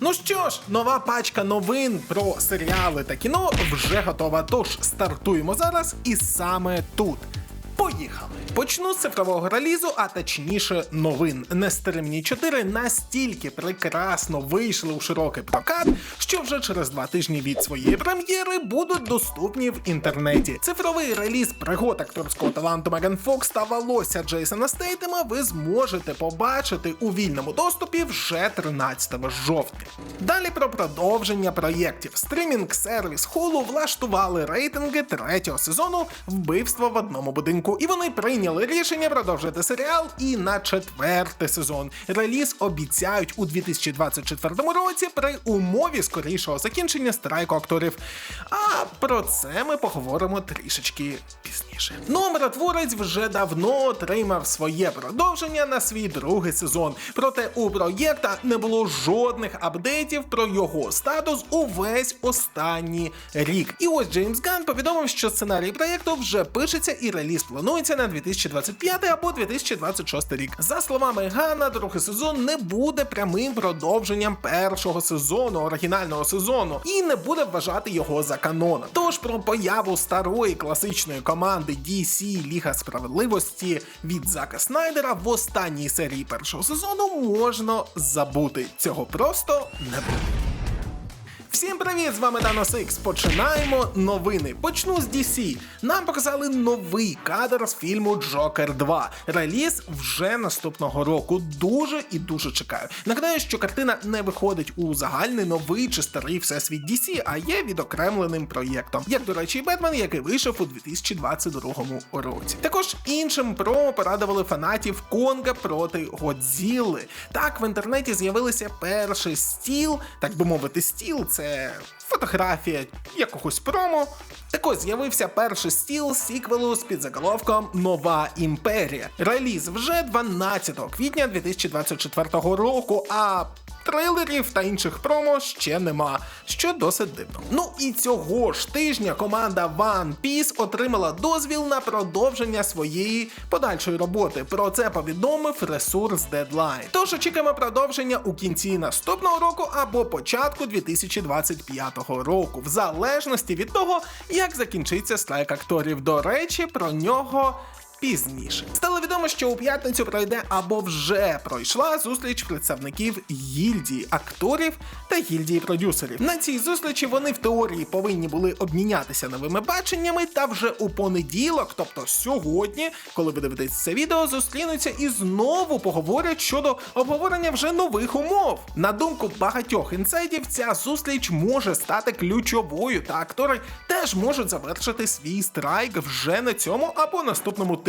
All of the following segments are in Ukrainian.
Ну що ж, нова пачка новин про серіали та кіно вже готова. Тож стартуємо зараз і саме тут. Поїхали! Почну з цифрового релізу, а точніше новин. Нестримні 4 настільки прекрасно вийшли у широкий прокат, що вже через два тижні від своєї прем'єри будуть доступні в інтернеті. Цифровий реліз пригод акторського таланту Меган Фокс та волосся Джейсона Стейтема ви зможете побачити у вільному доступі вже 13 жовтня. Далі про продовження проєктів. Стрімінг-сервіс Hulu влаштували рейтинги третього сезону вбивство в одному будинку, і вони прийняли рішення продовжити серіал і на четвертий сезон. Реліз обіцяють у 2024 році при умові скорішого закінчення страйку акторів. А про це ми поговоримо трішечки пізніше. Ну, миротворець вже давно отримав своє продовження на свій другий сезон. Проте у проєкта не було жодних апдейтів про його статус увесь останній рік. І ось Джеймс Ган повідомив, що сценарій проєкту вже пишеться і реліз планується на 2025 або 2026 рік. За словами Гана, другий сезон не буде прямим продовженням першого сезону, оригінального сезону, і не буде вважати його за каноном. Тож про появу старої класичної команди DC Ліга Справедливості від Зака Снайдера в останній серії першого сезону можна забути. Цього просто не буде. Всім привіт! З вами Данос Ікс. Починаємо новини. Почну з DC. Нам показали новий кадр з фільму Джокер 2. Реліз вже наступного року. Дуже і дуже чекаю. Нагадаю, що картина не виходить у загальний новий чи старий всесвіт DC, а є відокремленим проєктом. Як, до речі, Бетмен, який вийшов у 2022 році. Також іншим промо порадували фанатів Конга проти Годзілли. Так, в інтернеті з'явилися перший стіл, так би мовити, стіл це фотографія якогось промо. Так ось з'явився перший стіл сіквелу з підзаголовком Нова імперія. Реліз вже 12 квітня 2024 року. А трейлерів та інших промо ще нема, що досить дивно. Ну і цього ж тижня команда One Piece отримала дозвіл на продовження своєї подальшої роботи. Про це повідомив ресурс Deadline. Тож очікуємо продовження у кінці наступного року або початку 2025 року, в залежності від того, як закінчиться страйк акторів. До речі, про нього пізніше. Стало відомо, що у п'ятницю пройде або вже пройшла зустріч представників гільдії акторів та гільдії продюсерів. На цій зустрічі вони в теорії повинні були обмінятися новими баченнями, та вже у понеділок, тобто сьогодні, коли ви дивитесь це відео, зустрінуться і знову поговорять щодо обговорення вже нових умов. На думку багатьох інсайдів, ця зустріч може стати ключовою, та актори теж можуть завершити свій страйк вже на цьому або наступному тижні.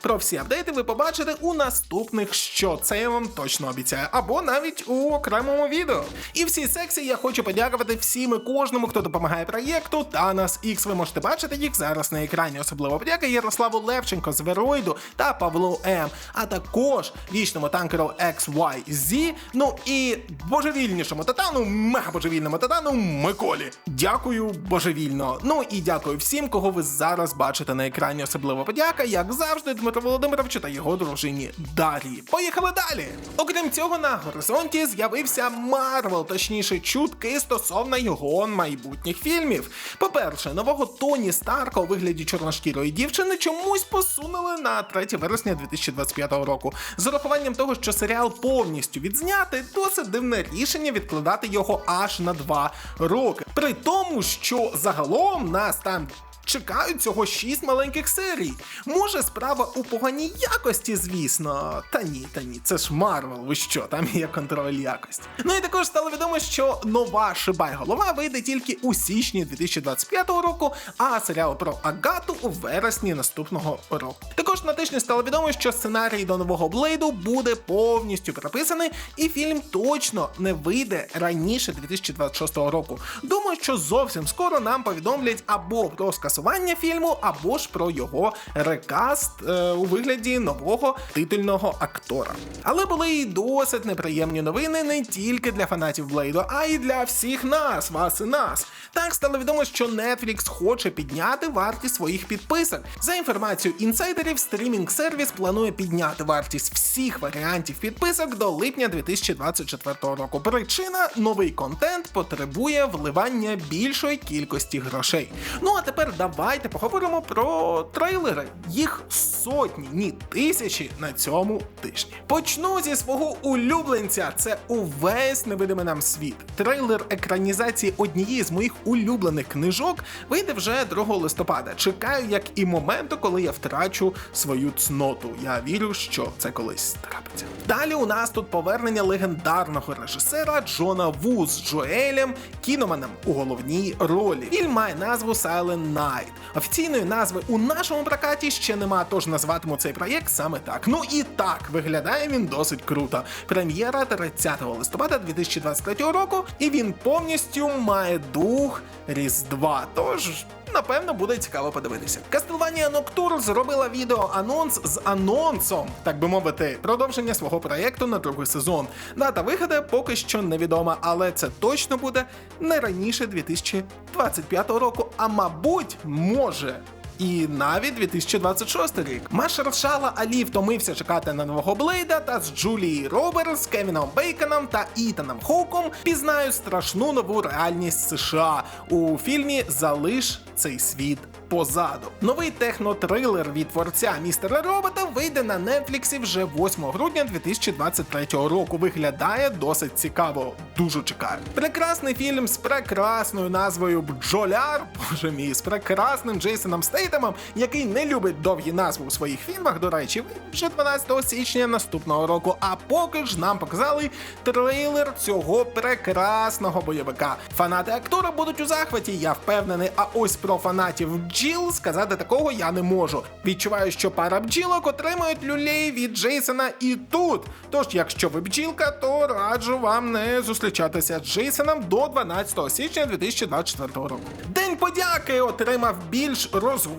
Про всі апдейти ви побачите у наступних, що це я вам точно обіцяю, або навіть у окремому відео. І в цій секції я хочу подякувати всім і кожному, хто допомагає проєкту Танас X. Ви можете бачити їх зараз на екрані. Особливо подяка Ярославу Левченко з Вероїду та Павлу М. А також вічному танкеру XYZ, ну і божевільнішому татану, мега божевільному татану Миколі. Дякую божевільно. Ну і дякую всім, кого ви зараз бачите на екрані. Особливо подяка, як завжди, Дмитро Володимировичу та його дружині Дар'ї. Поїхали далі. Окрім цього, на горизонті з'явився Марвел, точніше, чутки стосовно його майбутніх фільмів. По-перше, нового Тоні Старка у вигляді чорношкірої дівчини чомусь посунули на 3 вересня 2025 року. З урахуванням того, що серіал повністю відзнятий, досить дивне рішення відкладати його аж на 2 роки. При тому, що загалом нас там чекають цього шість маленьких серій. Може, справа у поганій якості, звісно. Та ні, та ні, це ж Марвел, ви що, там є контроль якості. Ну і також стало відомо, що нова Шибай голова вийде тільки у січні 2025 року, а серіал про Агату у вересні наступного року. Також на тижні стало відомо, що сценарій до нового Блейду буде повністю прописаний, і фільм точно не вийде раніше 2026 року. Думаю, що зовсім скоро нам повідомлять або про скасування просування фільму або ж про його рекаст е, у вигляді нового титульного актора. Але були й досить неприємні новини не тільки для фанатів Блейду, а й для всіх нас, вас і нас. Так стало відомо, що Netflix хоче підняти вартість своїх підписок. За інформацією інсайдерів, стрімінг сервіс планує підняти вартість всіх варіантів підписок до липня 2024 року. Причина новий контент потребує вливання більшої кількості грошей. Ну а тепер давайте поговоримо про трейлери. Їх сотні, ні тисячі на цьому тижні. Почну зі свого улюбленця. Це увесь невидимий нам світ. Трейлер екранізації однієї з моїх улюблених книжок вийде вже 2 листопада. Чекаю, як і моменту, коли я втрачу свою цноту. Я вірю, що це колись трапиться. Далі у нас тут повернення легендарного режисера Джона Ву з Джоелем Кіноманом у головній ролі. Фільм має назву Silent Night. Офіційної назви у нашому прокаті ще нема, тож назватиму цей проєкт саме так. Ну і так виглядає він досить круто. Прем'єра 30 листопада 2023 року, і він повністю має дух Різдва. Тож. Напевно, буде цікаво подивитися. Castlevania Nocturne зробила відео анонс з анонсом, так би мовити, продовження свого проєкту на другий сезон. Дата виходу поки що невідома, але це точно буде не раніше 2025 року, а мабуть, може. І навіть 2026 рік. Машершала Алі втомився чекати на нового Блейда та з Джулії Робертс, Кевіном Бейконом та Ітаном Хоуком пізнають страшну нову реальність США у фільмі Залиш цей світ позаду. Новий технотрилер від творця містера Робота вийде на Нетфліксі вже 8 грудня 2023 року. Виглядає досить цікаво. Дуже чекаю. Прекрасний фільм з прекрасною назвою Бджоляр, боже мій, з прекрасним Джейсоном Стейтемом, який не любить довгі назви у своїх фільмах. До речі, вже 12 січня наступного року. А поки ж нам показали трейлер цього прекрасного бойовика. Фанати актора будуть у захваті, я впевнений. А ось про фанатів бджіл сказати такого я не можу. Відчуваю, що пара бджілок отримують люлей від Джейсона і тут. Тож, якщо ви бджілка, то раджу вам не зустрічатися з Джейсоном до 12 січня 2024 року. День подяки отримав більш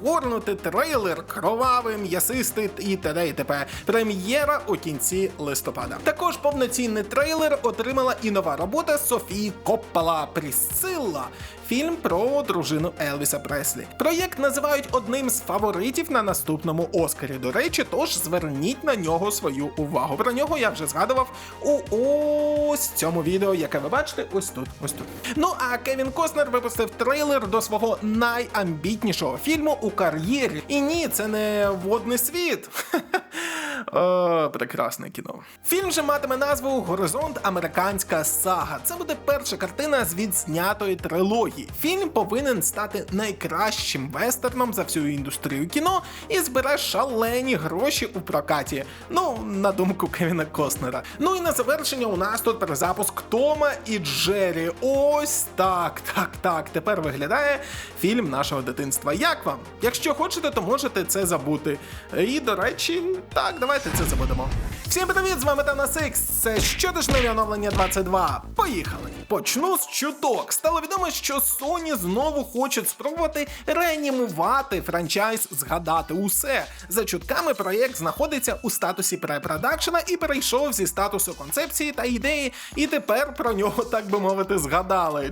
розгорнутий трейлер, кровавий, м'ясистий і т.д. і т.п. Прем'єра у кінці листопада. Також повноцінний трейлер отримала і нова робота Софії Коппала Прісцилла. Фільм про дружину Елвіса Преслі. Проєкт називають одним з фаворитів на наступному Оскарі. До речі, тож зверніть на нього свою увагу. Про нього я вже згадував у ось цьому відео, яке ви бачите, ось тут. Ось тут. Ну а Кевін Костнер випустив трейлер до свого найамбітнішого фільму у кар'єрі. І ні, це не водний світ. О, прекрасне кіно. Фільм же матиме назву Горизонт Американська сага. Це буде перша картина з відзнятої трилогії. Фільм повинен стати найкращим вестерном за всю індустрію кіно і збере шалені гроші у прокаті. Ну, на думку Кевіна Костнера. Ну і на завершення у нас тут перезапуск Тома і Джері. Ось так, так, так. Тепер виглядає фільм нашого дитинства. Як вам? Якщо хочете, то можете це забути. І, до речі, так, давайте це забудемо. Всім привіт, з вами Тана Сикс. Це щотижневе оновлення 22. Поїхали. Почну з чуток. Стало відомо, що Sony знову хочуть спробувати реанімувати франчайз згадати усе. За чутками, проєкт знаходиться у статусі препродакшена і перейшов зі статусу концепції та ідеї, і тепер про нього, так би мовити, згадали.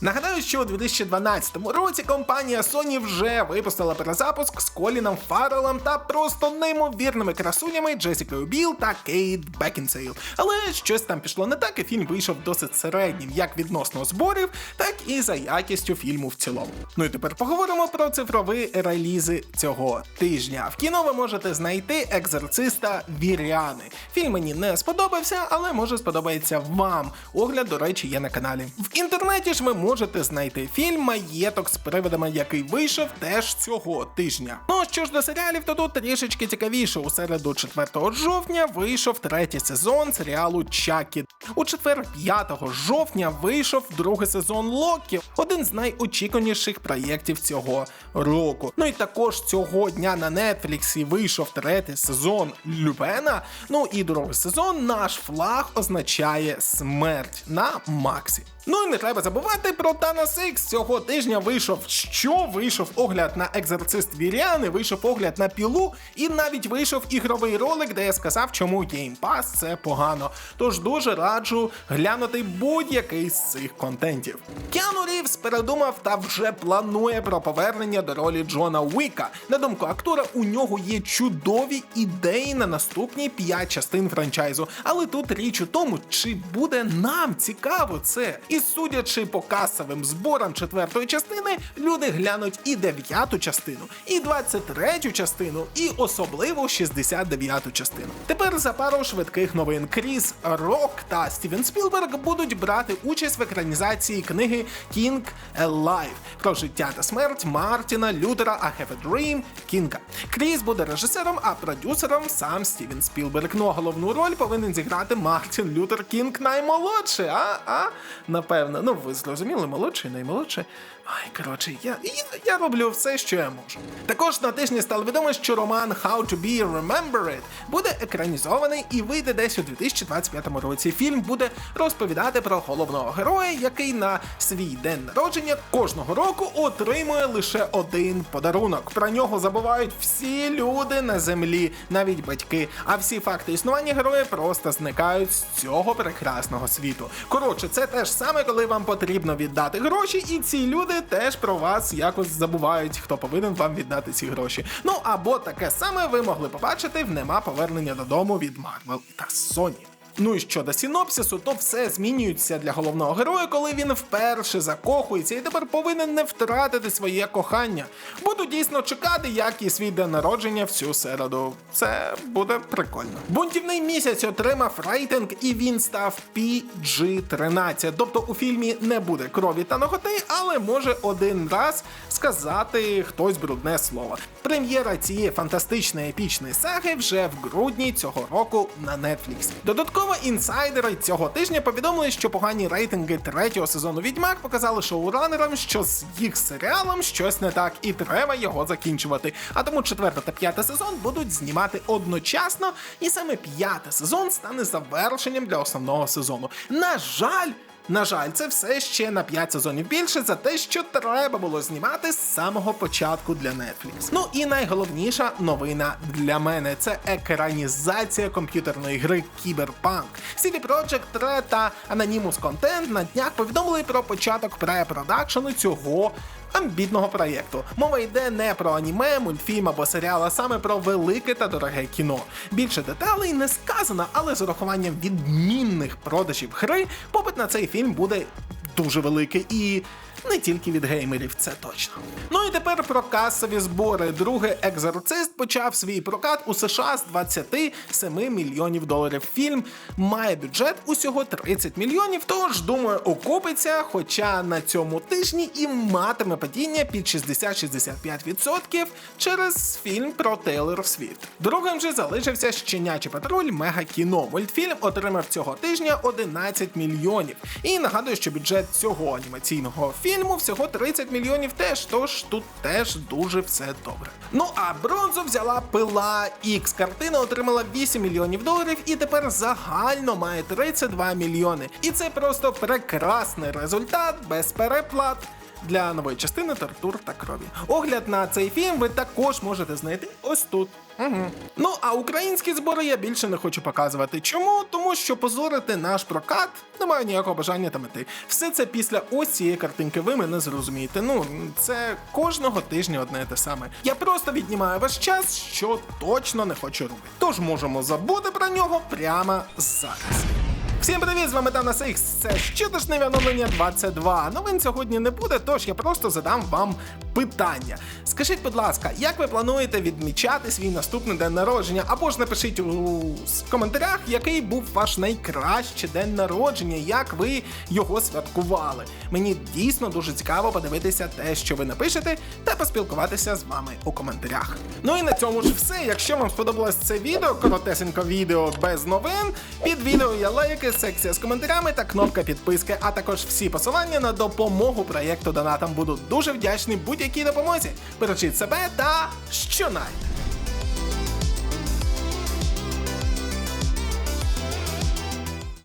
Нагадаю, що у 2012 році компанія Sony вже випустила перезапуск з Коліном Фаррелом та просто неймовірними красунями Джесікою Біл та Кейт Бекінсейл. Але щось там пішло не так, і фільм вийшов досить середнім, як відносно зборів, так і за якістю фільму в цілому. Ну і тепер поговоримо про цифрові релізи цього тижня. В кіно ви можете знайти екзорциста Віряни. Фільм мені не сподобався, але може сподобається вам. Огляд, до речі, є на каналі. В інтернеті ж ви можете знайти фільм Маєток з приводами, який вийшов теж цього тижня. Ну що ж до серіалів, то тут трішечки цікавіше. У середу 4 жовтня вийшов третій сезон серіалу Чакі. У четвер 5 жовтня вийшов другий сезон Локі, один з найочікуваніших проєктів цього року. Ну і також цього дня на Нетфліксі вийшов третій сезон Люпена. Ну і другий сезон наш флаг означає смерть на Максі. Ну і не треба забувати про Thanos X. Цього тижня вийшов що? Вийшов огляд на екзорцист Віріани, вийшов огляд на пілу, і навіть вийшов ігровий ролик, де я сказав, чому Game Pass це погано. Тож дуже раджу глянути будь-який з цих контентів. Кіану Рівс передумав та вже планує про повернення до ролі Джона Уіка. На думку актора, у нього є чудові ідеї на наступні 5 частин франчайзу. Але тут річ у тому, чи буде нам цікаво це. І судячи по касовим зборам четвертої частини, люди глянуть і дев'яту частину, і 23-ю частину, і особливо 69-ту частину. Тепер за пару швидких новин Кріс Рок та Стівен Спілберг будуть брати участь в екранізації книги King Alive про життя та смерть Мартіна Лютера I Have a Dream Кінга. Кріс буде режисером, а продюсером сам Стівен Спілберг. Ну а головну роль повинен зіграти Мартін Лютер Кінг наймолодший, а? а? Напевно, ну ви зрозуміли, молодший, наймолодший. Ай, коротше, я, я, я роблю все, що я можу. Також на тижні стало відомо, що роман How to be Remembered буде екранізований і вийде десь у 2025 році. Фільм буде розповідати про головного героя, який на свій день народження кожного року отримує лише один подарунок. Про нього забувають всі люди на землі, навіть батьки. А всі факти існування героя просто зникають з цього прекрасного світу. Коротше, це те ж саме, коли вам потрібно віддати гроші, і ці люди теж про вас якось забувають, хто повинен вам віддати ці гроші. Ну або таке саме ви могли побачити в нема повернення додому від Marvel та Sony. Ну і щодо синопсису, то все змінюється для головного героя, коли він вперше закохується і тепер повинен не втратити своє кохання. Буду дійсно чекати, як і свій день народження в цю середу. Це буде прикольно. Бунтівний місяць отримав рейтинг, і він став PG-13. Тобто у фільмі не буде крові та ноготи, але може один раз сказати хтось брудне слово. Прем'єра цієї фантастичної епічної саги вже в грудні цього року на Netflix. Додатково інсайдери цього тижня повідомили, що погані рейтинги третього сезону Відьмак показали шоуранерам, що з їх серіалом щось не так, і треба його закінчувати. А тому четверта та п'ята сезон будуть знімати одночасно, і саме п'ятий сезон стане завершенням для основного сезону. На жаль. На жаль, це все ще на 5 сезонів більше за те, що треба було знімати з самого початку для Netflix. Ну і найголовніша новина для мене це екранізація комп'ютерної гри Cyberpunk. CD Projekt Red та Anonymous Content на днях повідомили про початок препродакшену цього. Амбітного проєкту. Мова йде не про аніме, мультфільм або серіал, а саме про велике та дороге кіно. Більше деталей не сказано, але з урахуванням відмінних продажів гри, попит на цей фільм буде дуже великий і. Не тільки від геймерів, це точно. Ну і тепер про касові збори. Другий екзорцист почав свій прокат у США з 27 мільйонів доларів. Фільм має бюджет усього 30 мільйонів, тож думаю, окупиться. Хоча на цьому тижні і матиме падіння під 60-65% через фільм про Тейлор Свіфт. Другим же залишився щенячий патруль Мега кіно. Мультфільм отримав цього тижня 11 мільйонів. І нагадую, що бюджет цього анімаційного фільму всього 30 мільйонів теж, тож тут теж дуже все добре. Ну а бронзу взяла пила X. Картина отримала 8 мільйонів доларів і тепер загально має 32 мільйони. І це просто прекрасний результат без переплат. Для нової частини тортур та крові. Огляд на цей фільм ви також можете знайти ось тут. Угу. Ну а українські збори я більше не хочу показувати. Чому? Тому що позорити наш прокат не маю ніякого бажання та мети. Все це після ось цієї картинки. Ви мене зрозумієте. Ну це кожного тижня одне те саме. Я просто віднімаю ваш час, що точно не хочу робити. Тож можемо забути про нього прямо зараз. Всім привіт, з вами Танас Ікс. Це щотижневе оновлення 22. Новин сьогодні не буде, тож я просто задам вам питання. Скажіть, будь ласка, як ви плануєте відмічати свій наступний день народження? Або ж напишіть у коментарях, який був ваш найкращий день народження, як ви його святкували. Мені дійсно дуже цікаво подивитися те, що ви напишете, та поспілкуватися з вами у коментарях. Ну і на цьому ж все. Якщо вам сподобалось це відео, коротесенько відео без новин, під відео є лайки, секція з коментарями та кнопка підписки, а також всі посилання на допомогу проєкту Донатам. Буду дуже вдячний будь-якій допомозі. Бережіть себе та щонайде!